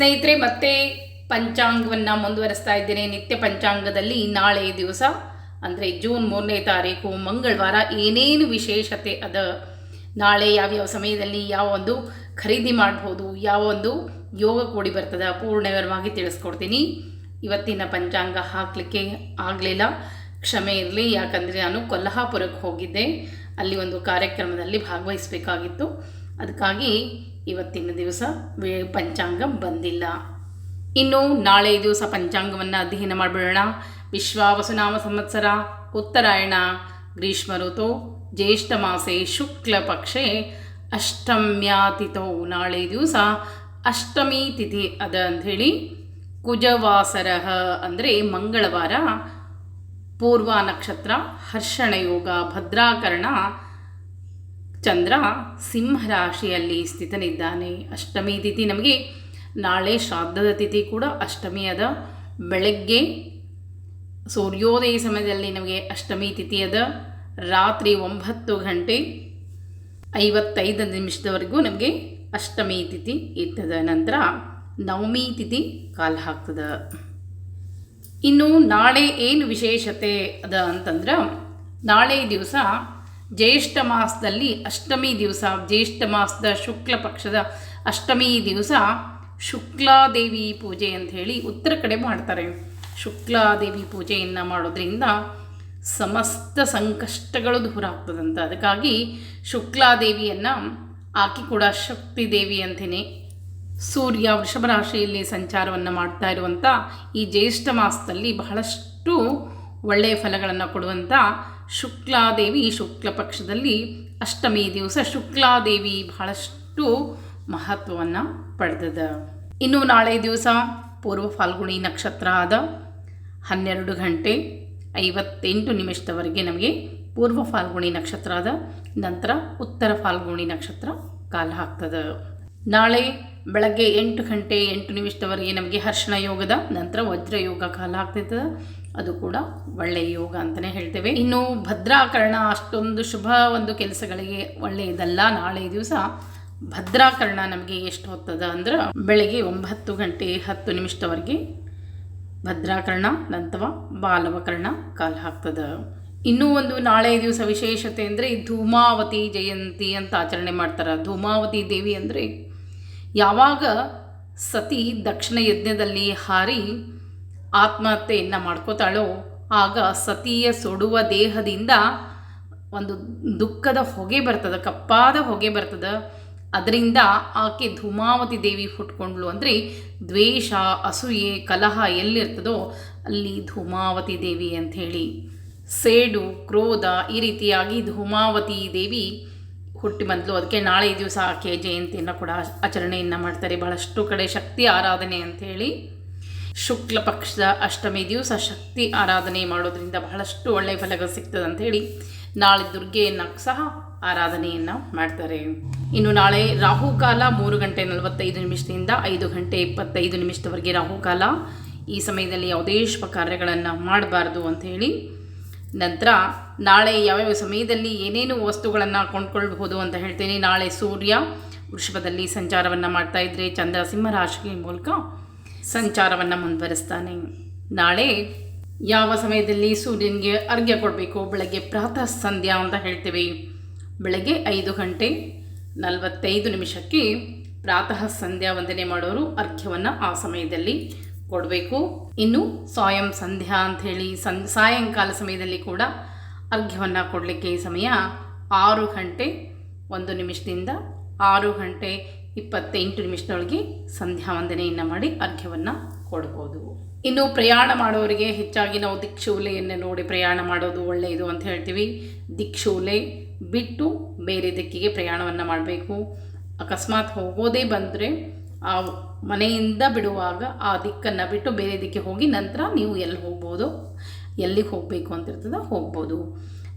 ಸ್ನೇಹಿತರೆ, ಮತ್ತೆ ಪಂಚಾಂಗವನ್ನು ಮುಂದುವರಿಸ್ತಾ ಇದ್ದೇನೆ. ನಿತ್ಯ ಪಂಚಾಂಗದಲ್ಲಿ ನಾಳೆ ದಿವಸ, ಅಂದರೆ ಜೂನ್ ಮೂರನೇ ತಾರೀಕು, ಮಂಗಳವಾರ, ಏನೇನು ವಿಶೇಷತೆ ಅದ, ನಾಳೆ ಯಾವ್ಯಾವ ಸಮಯದಲ್ಲಿ ಯಾವ ಒಂದು ಖರೀದಿ ಮಾಡ್ಬೋದು, ಯಾವ ಒಂದು ಯೋಗ ಕೂಡಿ ಬರ್ತದೆ ಪೂರ್ಣವರವಾಗಿ ತಿಳಿಸ್ಕೊಡ್ತೀನಿ. ಇವತ್ತಿನ ಪಂಚಾಂಗ ಹಾಕಲಿಕ್ಕೆ ಆಗಲಿಲ್ಲ, ಕ್ಷಮೆ ಇರಲಿ, ಯಾಕಂದರೆ ನಾನು ಕೊಲ್ಲಹಾಪುರಕ್ಕೆ ಹೋಗಿದ್ದೆ. ಅಲ್ಲಿ ಒಂದು ಕಾರ್ಯಕ್ರಮದಲ್ಲಿ ಭಾಗವಹಿಸಬೇಕಾಗಿತ್ತು. ಅದಕ್ಕಾಗಿ ಇವತ್ತಿನ ದಿವಸ ಪಂಚಾಂಗ ಬಂದಿಲ್ಲ. ಇನ್ನು ನಾಳೆ ದಿವಸ ಪಂಚಾಂಗವನ್ನು ಅಧ್ಯಯನ ಮಾಡಿಬಿಡೋಣ. ವಿಶ್ವಾವಸುನಾಮ ಸಂವತ್ಸರ, ಉತ್ತರಾಯಣ, ಗ್ರೀಷ್ಮ ಋತು, ಜ್ಯೇಷ್ಠ ಮಾಸೆ, ಶುಕ್ಲ ಪಕ್ಷೆ ಅಷ್ಟಮ್ಯಾತಿಥೋ ನಾಳೆ ದಿವಸ ಅಷ್ಟಮಿ ತಿಥಿ ಅದ ಅಂಥೇಳಿ ಕುಜವಾಸರ ಅಂದರೆ ಮಂಗಳವಾರ, ಪೂರ್ವ ನಕ್ಷತ್ರ, ಹರ್ಷಣ ಯೋಗ, ಭದ್ರಾಕರಣ ಚಂದ್ರ ಸಿಂಹ ರಾಶಿಯಲ್ಲಿ ಸ್ಥಿತನಿದ್ದಾನೆ. ಅಷ್ಟಮಿ ತಿಥಿ ನಮಗೆ ನಾಳೆ ಶ್ರಾದ್ದದ ತಿಥಿ ಕೂಡ ಅಷ್ಟಮಿ ಅದ. ಬೆಳಗ್ಗೆ ಸೂರ್ಯೋದಯ ಸಮಯದಲ್ಲಿ ನಮಗೆ ಅಷ್ಟಮಿ ತಿಥಿ ಅದ. ರಾತ್ರಿ ಒಂಬತ್ತು ಗಂಟೆ ಐವತ್ತೈದು ನಿಮಿಷದವರೆಗೂ ನಮಗೆ ಅಷ್ಟಮಿ ತಿಥಿ ಇರ್ತದ. ನಂತರ ನವಮಿ ತಿಥಿ ಕಾಲ ಹಾಕ್ತದ. ಇನ್ನು ನಾಳೆ ಏನು ವಿಶೇಷತೆ ಅದ ಅಂತಂದ್ರೆ ನಾಳೆ ದಿವಸ ಜ್ಯೇಷ್ಠ ಮಾಸದಲ್ಲಿ ಅಷ್ಟಮಿ ದಿವಸ, ಜ್ಯೇಷ್ಠ ಮಾಸದ ಶುಕ್ಲ ಪಕ್ಷದ ಅಷ್ಟಮಿ ದಿವಸ ಶುಕ್ಲಾದೇವಿ ಪೂಜೆ ಅಂತ ಹೇಳಿ ಉತ್ತರ ಕಡೆ ಮಾಡ್ತಾರೆ. ಶುಕ್ಲಾದೇವಿ ಪೂಜೆಯನ್ನು ಮಾಡೋದ್ರಿಂದ ಸಮಸ್ತ ಸಂಕಷ್ಟಗಳು ದೂರ ಆಗ್ತದಂತ. ಅದಕ್ಕಾಗಿ ಶುಕ್ಲಾದೇವಿಯನ್ನು ಆಕೆ ಕೂಡ ಶಕ್ತಿ ದೇವಿ ಅಂತೇನೆ ಸೂರ್ಯ ವೃಷಭ ರಾಶಿಯಲ್ಲಿ ಸಂಚಾರವನ್ನು ಮಾಡ್ತಾ ಇರುವಂಥ ಈ ಜ್ಯೇಷ್ಠ ಮಾಸದಲ್ಲಿ ಬಹಳಷ್ಟು ಒಳ್ಳೆಯ ಫಲಗಳನ್ನು ಕೊಡುವಂಥ ಶುಕ್ಲಾದೇವಿ ಶುಕ್ಲ ಪಕ್ಷದಲ್ಲಿ ಅಷ್ಟಮಿ ದಿವಸ ಶುಕ್ಲಾದೇವಿ ಬಹಳಷ್ಟು ಮಹತ್ವವನ್ನು ಪಡೆದದ. ಇನ್ನು ನಾಳೆ ದಿವಸ ಪೂರ್ವ ಫಾಲ್ಗುಣಿ ನಕ್ಷತ್ರ ಆದ ಹನ್ನೆರಡು ಗಂಟೆ ಐವತ್ತೆಂಟು ನಿಮಿಷದವರೆಗೆ ನಮಗೆ ಪೂರ್ವ ಫಾಲ್ಗುಣಿ ನಕ್ಷತ್ರ ಆದ ನಂತರ ಉತ್ತರ ಫಾಲ್ಗುಣಿ ನಕ್ಷತ್ರ ಕಾಲ ಹಾಕ್ತದೆ ನಾಳೆ ಬೆಳಗ್ಗೆ ಎಂಟು ಗಂಟೆ ಎಂಟು ನಿಮಿಷದವರೆಗೆ ನಮಗೆ ಹರ್ಷಣ ಯೋಗದ ನಂತರ ವಜ್ರಯೋಗ ಕಾಲ ಆಗ್ತೈತದ. ಅದು ಕೂಡ ಒಳ್ಳೆಯ ಯೋಗ ಅಂತಲೇ ಹೇಳ್ತೇವೆ. ಇನ್ನು ಭದ್ರಾಕರಣ ಅಷ್ಟೊಂದು ಶುಭ ಒಂದು ಕೆಲಸಗಳಿಗೆ ಒಳ್ಳೆಯದಲ್ಲ. ನಾಳೆ ದಿವಸ ಭದ್ರಾಕರಣ ನಮಗೆ ಎಷ್ಟು ಹೊತ್ತದ ಅಂದ್ರೆ ಬೆಳಗ್ಗೆ ಒಂಬತ್ತು ಗಂಟೆ ಹತ್ತು ನಿಮಿಷದವರೆಗೆ ಭದ್ರಾಕರಣ, ನಂತರ ಬಾಲವಕರ್ಣ ಕಾಲ ಹಾಕ್ತದ. ಇನ್ನೂ ಒಂದು ನಾಳೆ ದಿವಸ ವಿಶೇಷತೆ ಅಂದರೆ ಧೂಮಾವತಿ ಜಯಂತಿ ಅಂತ ಆಚರಣೆ ಮಾಡ್ತಾರೆ. ಧೂಮಾವತಿ ದೇವಿ ಅಂದರೆ ಯಾವಾಗ ಸತಿ ದಕ್ಷಿಣ ಯಜ್ಞದಲ್ಲಿ ಹಾರಿ ಆತ್ಮಹತ್ಯೆಯನ್ನು ಮಾಡ್ಕೋತಾಳೋ, ಆಗ ಸತಿಯ ಸೊಡುವ ದೇಹದಿಂದ ಒಂದು ದುಃಖದ ಹೊಗೆ ಬರ್ತದೆ, ಕಪ್ಪಾದ ಹೊಗೆ ಬರ್ತದೆ. ಅದರಿಂದ ಆಕೆ ಧೂಮಾವತಿ ದೇವಿ ಹುಟ್ಕೊಂಡ್ಳು ಅಂದರೆ ದ್ವೇಷ, ಅಸೂಯೆ, ಕಲಹ ಎಲ್ಲಿರ್ತದೋ ಅಲ್ಲಿ ಧೂಮಾವತಿ ದೇವಿ ಅಂಥೇಳಿ ಸೇಡು, ಕ್ರೋಧ ಈ ರೀತಿಯಾಗಿ ಧೂಮಾವತಿ ದೇವಿ ಹುಟ್ಟಿ ಬಂದಳು ಅದಕ್ಕೆ ನಾಳೆ ದಿವಸ ಆಕೆ ಜಯಂತಿಯನ್ನು ಕೂಡ ಆಚರಣೆಯನ್ನು ಮಾಡ್ತಾರೆ. ಬಹಳಷ್ಟು ಕಡೆ ಶಕ್ತಿ ಆರಾಧನೆ ಅಂಥೇಳಿ ಶುಕ್ಲ ಪಕ್ಷದ ಅಷ್ಟಮಿ ದಿವಸ ಶಕ್ತಿ ಆರಾಧನೆ ಮಾಡೋದರಿಂದ ಬಹಳಷ್ಟು ಒಳ್ಳೆಯ ಫಲಗಳು ಸಿಗ್ತದೆ ಅಂಥೇಳಿ ನಾಳೆ ದುರ್ಗೆಯನ್ನು ಸಹ ಆರಾಧನೆಯನ್ನು ಮಾಡ್ತಾರೆ. ಇನ್ನು ನಾಳೆ ರಾಹುಕಾಲ ಮೂರು ಗಂಟೆ ನಲವತ್ತೈದು ನಿಮಿಷದಿಂದ ಐದು ಗಂಟೆ ಇಪ್ಪತ್ತೈದು ನಿಮಿಷದವರೆಗೆ ರಾಹುಕಾಲ. ಈ ಸಮಯದಲ್ಲಿ ಯಾವುದೇ ಶುಭ ಕಾರ್ಯಗಳನ್ನು ಮಾಡಬಾರ್ದು ಅಂಥೇಳಿ ನಂತರ ನಾಳೆ ಯಾವ್ಯಾವ ಸಮಯದಲ್ಲಿ ಏನೇನು ವಸ್ತುಗಳನ್ನು ಕೊಂಡ್ಕೊಳ್ಬಹುದು ಅಂತ ಹೇಳ್ತೇನೆ. ನಾಳೆ ಸೂರ್ಯ ವೃಷಭದಲ್ಲಿ ಸಂಚಾರವನ್ನು ಮಾಡ್ತಾ ಇದ್ದರೆ ಚಂದ್ರ ಸಿಂಹ ರಾಶಿ ಮೂಲಕ ಸಂಚಾರವನ್ನು ಮುಂದುವರಿಸ್ತಾನೆ. ನಾಳೆ ಯಾವ ಸಮಯದಲ್ಲಿ ಸೂರ್ಯನಿಗೆ ಅರ್ಘ್ಯ ಕೊಡಬೇಕು ಬೆಳಗ್ಗೆ ಪ್ರಾತಃ ಸಂಧ್ಯಾ ಅಂತ ಹೇಳ್ತೇವೆ. ಬೆಳಗ್ಗೆ ಐದು ಗಂಟೆ ನಲವತ್ತೈದು ನಿಮಿಷಕ್ಕೆ ಪ್ರಾತಃ ಸಂಧ್ಯಾ ವಂದನೆ ಮಾಡೋರು ಅರ್ಘ್ಯವನ್ನು ಆ ಸಮಯದಲ್ಲಿ ಕೊಡಬೇಕು. ಇನ್ನು ಸ್ವಯಂ ಸಂಧ್ಯಾ ಅಂಥೇಳಿ ಸಂ, ಸಾಯಂಕಾಲ ಸಮಯದಲ್ಲಿ ಕೂಡ ಅರ್ಘ್ಯವನ್ನು ಕೊಡಲಿಕ್ಕೆ ಸಮಯ ಆರು ಗಂಟೆ ಒಂದು ನಿಮಿಷದಿಂದ ಆರು ಗಂಟೆ ಇಪ್ಪತ್ತೆಂಟು ನಿಮಿಷದೊಳಗೆ ಸಂಧ್ಯಾ ವಂದನೆಯನ್ನು ಮಾಡಿ ಅರ್ಘ್ಯವನ್ನು ಕೊಡ್ಬೋದು. ಇನ್ನು ಪ್ರಯಾಣ ಮಾಡೋರಿಗೆ ಹೆಚ್ಚಾಗಿ ನಾವು ದಿಕ್ಷೂಲೆಯನ್ನು ನೋಡಿ ಪ್ರಯಾಣ ಮಾಡೋದು ಒಳ್ಳೆಯದು ಅಂತ ಹೇಳ್ತೀವಿ. ದಿಕ್ಷೂಲೆ ಬಿಟ್ಟು ಬೇರೆ ದಿಕ್ಕಿಗೆ ಪ್ರಯಾಣವನ್ನು ಮಾಡಬೇಕು. ಅಕಸ್ಮಾತ್ ಹೋಗೋದೇ ಬಂದರೆ ಆ ಮನೆಯಿಂದ ಬಿಡುವಾಗ ಆ ದಿಕ್ಕನ್ನು ಬಿಟ್ಟು ಬೇರೆ ದಿಕ್ಕಿಗೆ ಹೋಗಿ ನಂತರ ನೀವು ಎಲ್ಲಿ ಹೋಗ್ಬೋದು? ಎಲ್ಲಿಗೆ ಹೋಗಬೇಕು ಅಂತಿರ್ತದೆ ಹೋಗ್ಬೋದು.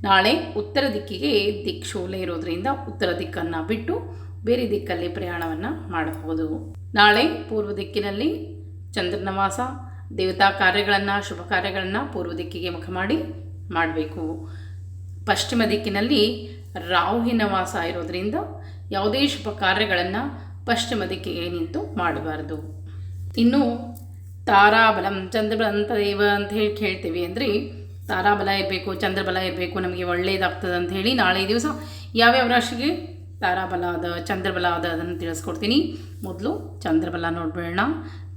ನಾಳೆ ಉತ್ತರ ದಿಕ್ಕಿಗೆ ದಿಕ್ಷೂಲೆ ಇರೋದರಿಂದ ಉತ್ತರ ದಿಕ್ಕನ್ನು ಬಿಟ್ಟು ಬೇರೆ ದಿಕ್ಕಲ್ಲಿ ಪ್ರಯಾಣವನ್ನು ಮಾಡಬಹುದು. ನಾಳೆ ಪೂರ್ವ ದಿಕ್ಕಿನಲ್ಲಿ ಚಂದ್ರನವಾಸ ದೇವತಾ ಕಾರ್ಯಗಳನ್ನು, ಶುಭ ಕಾರ್ಯಗಳನ್ನು ಪೂರ್ವ ದಿಕ್ಕಿಗೆ ಮುಖ ಮಾಡಿ ಮಾಡಬೇಕು. ಪಶ್ಚಿಮ ದಿಕ್ಕಿನಲ್ಲಿ ರಾಹುವಿನ ವಾಸ ಇರೋದ್ರಿಂದ ಯಾವುದೇ ಶುಭ ಕಾರ್ಯಗಳನ್ನು ಪಶ್ಚಿಮ ದಿಕ್ಕಿಗೆ ನಿಂತು ಮಾಡಬಾರ್ದು. ಇನ್ನು ತಾರಾಬಲಂ, ಚಂದ್ರಬಲ ದೇವ ಅಂತ ಹೇಳಿ ಕೇಳ್ತೀವಿ ಅಂದರೆ ತಾರಾಬಲ ಇರಬೇಕು, ಚಂದ್ರಬಲ ಇರಬೇಕು, ನಮಗೆ ಒಳ್ಳೆಯದಾಗ್ತದೆ ಅಂತ ಹೇಳಿ ನಾಳೆ ದಿವಸ ಯಾವ್ಯಾವ ರಾಶಿಗೆ? ತಾರಾಬಲ ಅದ ಚಂದ್ರಬಲ ಅದ ಅದನ್ನು ತಿಳಿಸ್ಕೊಡ್ತೀನಿ. ಮೊದಲು ಚಂದ್ರಬಲ ನೋಡ್ಬೇಡ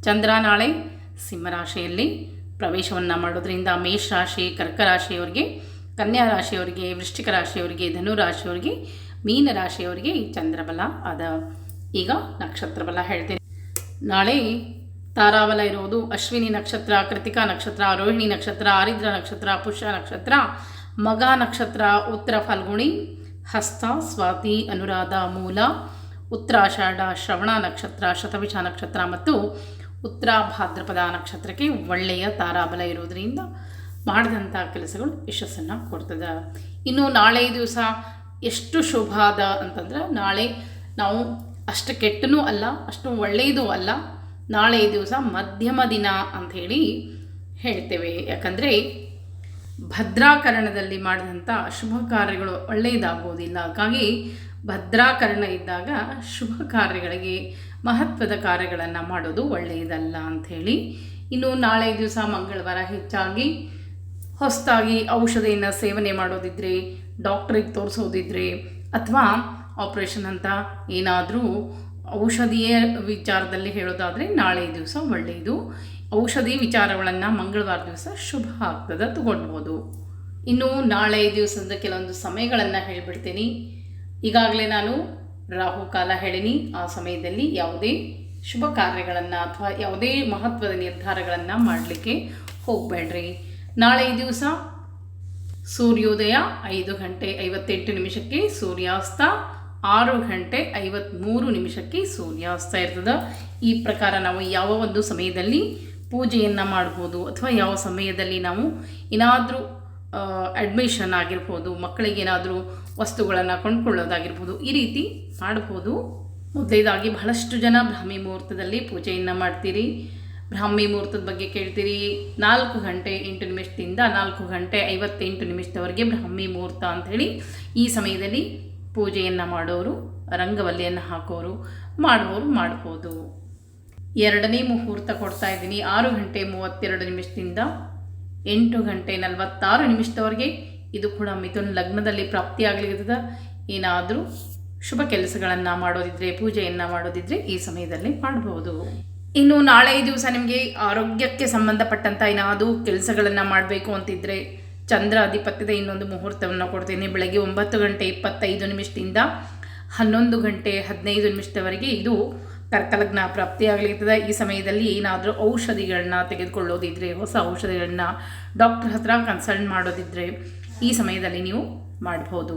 ಚಂದ್ರ ನಾಳೆ ಸಿಂಹರಾಶಿಯಲ್ಲಿ ಪ್ರವೇಶವನ್ನು ಮಾಡೋದ್ರಿಂದ ಮೇಷರಾಶಿ ಕರ್ಕ ರಾಶಿಯವರಿಗೆ ಕನ್ಯಾ ರಾಶಿಯವರಿಗೆ ವೃಶ್ಚಿಕ ರಾಶಿಯವರಿಗೆ ಧನು ರಾಶಿಯವರಿಗೆ ಮೀನ ರಾಶಿಯವರಿಗೆ ಈ ಚಂದ್ರಬಲ ಅದ ಈಗ ನಕ್ಷತ್ರ ಬಲ ಹೇಳ್ತೀನಿ. ನಾಳೆ ತಾರಾಬಲ ಇರೋದು ಅಶ್ವಿನಿ ನಕ್ಷತ್ರ, ಕೃತಿಕಾ ನಕ್ಷತ್ರ, ರೋಹಿಣಿ ನಕ್ಷತ್ರ, ಆರಿದ್ರ ನಕ್ಷತ್ರ, ಪುಷ್ಯ ನಕ್ಷತ್ರ ಮಗ ನಕ್ಷತ್ರ, ಉತ್ತರ ಫಲ್ಗುಣಿ ಹಸ್ತ ಸ್ವಾತಿ ಅನುರಾಧ ಮೂಲ ಉತ್ತರಾಷಾಢ ಶ್ರವಣ ನಕ್ಷತ್ರ, ಶತವಿಷ ನಕ್ಷತ್ರ ಮತ್ತು ಉತ್ತರ ಭಾದ್ರಪದ ನಕ್ಷತ್ರಕ್ಕೆ ಒಳ್ಳೆಯ ತಾರಾಬಲ ಇರೋದರಿಂದ ಮಾಡಿದಂಥ ಕೆಲಸಗಳು ಯಶಸ್ಸನ್ನು ಕೊಡ್ತದೆ. ಇನ್ನು ನಾಳೆ ದಿವಸ ಎಷ್ಟು ಶುಭ ಅದ ಅಂತಂದ್ರೆ ನಾಳೆ ನಾವು ಅಷ್ಟು ಕೆಟ್ಟನೂ ಅಲ್ಲ, ಅಷ್ಟು ಒಳ್ಳೆಯದು ಅಲ್ಲ, ನಾಳೆ ದಿವಸ ಮಧ್ಯಮ ದಿನ ಅಂಥೇಳಿ ಹೇಳ್ತೇವೆ. ಯಾಕಂದರೆ ಭದ್ರಾಕರಣದಲ್ಲಿ ಮಾಡಿದಂಥ ಶುಭ ಕಾರ್ಯಗಳು ಒಳ್ಳೆಯದಾಗುವುದಿಲ್ಲ. ಹಾಗಾಗಿ ಭದ್ರಾಕರಣ ಇದ್ದಾಗ ಶುಭ ಕಾರ್ಯಗಳಿಗೆ ಮಹತ್ವದ ಕಾರ್ಯಗಳನ್ನು ಮಾಡೋದು ಒಳ್ಳೆಯದಲ್ಲ ಅಂಥೇಳಿ ಇನ್ನು ನಾಳೆ ದಿವಸ ಮಂಗಳವಾರ ಹೆಚ್ಚಾಗಿ ಹೊಸದಾಗಿ ಔಷಧಿಯನ್ನು ಸೇವನೆ ಮಾಡೋದಿದ್ರೆ, ಡಾಕ್ಟ್ರಿಗೆ ತೋರಿಸೋದಿದ್ರೆ ಅಥವಾ ಆಪ್ರೇಷನ್ ಅಂತ ಏನಾದರೂ ಔಷಧಿಯ ವಿಚಾರದಲ್ಲಿ ಹೇಳೋದಾದರೆ ನಾಳೆ ದಿವಸ ಒಳ್ಳೆಯದು. ಔಷಧಿ ವಿಚಾರಗಳನ್ನು ಮಂಗಳವಾರ ದಿವಸ ಶುಭ ಆಗ್ತದೆ ತಗೊಳ್ಬೋದು ಇನ್ನು ನಾಳೆ ದಿವಸದ ಕೆಲವೊಂದು ಸಮಯಗಳನ್ನು ಹೇಳಿಬಿಡ್ತೀನಿ. ಈಗಾಗಲೇ ನಾನು ರಾಹುಕಾಲ ಹೇಳಿನಿ. ಆ ಸಮಯದಲ್ಲಿ ಯಾವುದೇ ಶುಭ ಕಾರ್ಯಗಳನ್ನು ಅಥವಾ ಯಾವುದೇ ಮಹತ್ವದ ನಿರ್ಧಾರಗಳನ್ನು ಮಾಡಲಿಕ್ಕೆ ಹೋಗಬೇಡ್ರಿ. ನಾಳೆ ದಿವಸ ಸೂರ್ಯೋದಯ ಐದು ಗಂಟೆ ಐವತ್ತೆಂಟು ನಿಮಿಷಕ್ಕೆ ಸೂರ್ಯಾಸ್ತ, ಆರು ಗಂಟೆ ಐವತ್ತ್ಮೂರು ನಿಮಿಷಕ್ಕೆ ಸೂರ್ಯಾಸ್ತ ಇರ್ತದೆ. ಈ ಪ್ರಕಾರ ನಾವು ಯಾವ ಒಂದು ಸಮಯದಲ್ಲಿ ಪೂಜೆಯನ್ನು ಮಾಡ್ಬೋದು ಅಥವಾ ಯಾವ ಸಮಯದಲ್ಲಿ ನಾವು ಏನಾದರೂ ಅಡ್ಮಿಷನ್ ಆಗಿರ್ಬೋದು, ಮಕ್ಕಳಿಗೆ ಏನಾದರೂ ವಸ್ತುಗಳನ್ನು ಕೊಂಡ್ಕೊಳ್ಳೋದಾಗಿರ್ಬೋದು, ಈ ರೀತಿ ಮಾಡ್ಬೋದು. ಮೊದಲೇದಾಗಿ ಬಹಳಷ್ಟು ಜನ ಬ್ರಾಹ್ಮಿ ಮುಹೂರ್ತದಲ್ಲಿ ಪೂಜೆಯನ್ನು ಮಾಡ್ತೀರಿ. ಬ್ರಾಹ್ಮಿ ಮುಹೂರ್ತದ ಬಗ್ಗೆ ಕೇಳ್ತೀರಿ, ನಾಲ್ಕು ಗಂಟೆ ಎಂಟು ನಿಮಿಷದಿಂದ ನಾಲ್ಕು ಗಂಟೆ ಐವತ್ತೆಂಟು ನಿಮಿಷದವರೆಗೆ ಬ್ರಾಹ್ಮಿ ಮುಹೂರ್ತ ಅಂಥೇಳಿ ಈ ಸಮಯದಲ್ಲಿ ಪೂಜೆಯನ್ನು ಮಾಡೋರು, ರಂಗವಲ್ಲಿಯನ್ನು ಹಾಕೋರು ಮಾಡುವವರು ಮಾಡ್ಬೋದು. ಎರಡನೇ ಮುಹೂರ್ತ ಕೊಡ್ತಾ ಇದ್ದೀನಿ. ಆರು ಗಂಟೆ ಮೂವತ್ತೆರಡು ನಿಮಿಷದಿಂದ ಎಂಟು ಗಂಟೆ ನಲವತ್ತಾರು ನಿಮಿಷದವರೆಗೆ ಇದು ಕೂಡ ಮಿಥುನ್ ಲಗ್ನದಲ್ಲಿ ಪ್ರಾಪ್ತಿಯಾಗಲಿದ ಏನಾದರೂ ಶುಭ ಕೆಲಸಗಳನ್ನು ಮಾಡೋದಿದ್ರೆ, ಪೂಜೆಯನ್ನು ಮಾಡೋದಿದ್ರೆ ಈ ಸಮಯದಲ್ಲಿ ಮಾಡಬಹುದು ಇನ್ನು ನಾಳೆ ದಿವಸ ನಿಮಗೆ ಆರೋಗ್ಯಕ್ಕೆ ಸಂಬಂಧಪಟ್ಟಂಥ ಏನಾದರೂ ಕೆಲಸಗಳನ್ನು ಮಾಡಬೇಕು ಅಂತಿದ್ರೆ ಚಂದ್ರ ಅಧಿಪತ್ಯದ ಇನ್ನೊಂದು ಮುಹೂರ್ತವನ್ನು ಕೊಡ್ತೇನೆ. ಬೆಳಗ್ಗೆ ಒಂಬತ್ತು ಗಂಟೆ ಇಪ್ಪತ್ತೈದು ನಿಮಿಷದಿಂದ ಹನ್ನೊಂದು ಗಂಟೆ ಹದಿನೈದು ನಿಮಿಷದವರೆಗೆ ಇದು ಕರ್ಕಲಗ್ನ ಪ್ರಾಪ್ತಿಯಾಗಲಿರ್ತದೆ ಈ ಸಮಯದಲ್ಲಿ ಏನಾದರೂ ಔಷಧಿಗಳನ್ನ ತೆಗೆದುಕೊಳ್ಳೋದಿದ್ರೆ, ಹೊಸ ಔಷಧಿಗಳನ್ನ ಡಾಕ್ಟರ್ ಹತ್ರ ಕನ್ಸಲ್ಟ್ ಮಾಡೋದಿದ್ರೆ ಈ ಸಮಯದಲ್ಲಿ ನೀವು ಮಾಡ್ಬೋದು.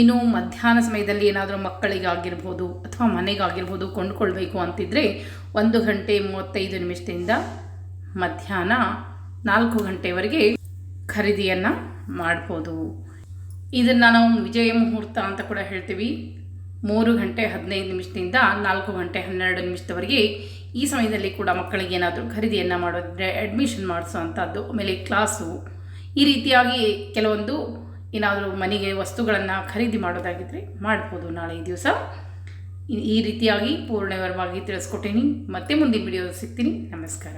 ಇನ್ನು ಮಧ್ಯಾಹ್ನ ಸಮಯದಲ್ಲಿ ಏನಾದರೂ ಮಕ್ಕಳಿಗಾಗಿರ್ಬೋದು ಅಥವಾ ಮನೆಗಾಗಿರ್ಬೋದು ಕೊಂಡ್ಕೊಳ್ಬೇಕು ಅಂತಿದ್ರೆ ಒಂದು ಗಂಟೆ ಮೂವತ್ತೈದು ನಿಮಿಷದಿಂದ ಮಧ್ಯಾಹ್ನ ನಾಲ್ಕು ಗಂಟೆವರೆಗೆ ಖರೀದಿಯನ್ನು ಮಾಡ್ಬೋದು. ಇದನ್ನು ನಾವು ವಿಜಯ ಮುಹೂರ್ತ ಅಂತ ಕೂಡ ಹೇಳ್ತೀವಿ. ಮೂರು ಗಂಟೆ ಹದಿನೈದು ನಿಮಿಷದಿಂದ ನಾಲ್ಕು ಗಂಟೆ ಹನ್ನೆರಡು ನಿಮಿಷದವರೆಗೆ ಈ ಸಮಯದಲ್ಲಿ ಕೂಡ ಮಕ್ಕಳಿಗೆ ಏನಾದರೂ ಖರೀದಿಯನ್ನು ಮಾಡೋದಿದ್ರೆ ಅಡ್ಮಿಷನ್ ಮಾಡಿಸೋ ಅಂಥದ್ದು ಆಮೇಲೆ ಕ್ಲಾಸು. ಈ ರೀತಿಯಾಗಿ ಕೆಲವೊಂದು ಏನಾದರೂ ಮನೆಗೆ ವಸ್ತುಗಳನ್ನು ಖರೀದಿ ಮಾಡೋದಾಗಿದ್ದರೆ ಮಾಡ್ಬೋದು ನಾಳೆ ಈ ದಿವಸ. ಈ ರೀತಿಯಾಗಿ ಪೂರ್ಣವರವಾಗಿ ತಿಳಿಸ್ಕೊಟ್ಟೀನಿ. ಮತ್ತೆ ಮುಂದಿನ ವಿಡಿಯೋ ಸಿಗ್ತೀನಿ. ನಮಸ್ಕಾರ.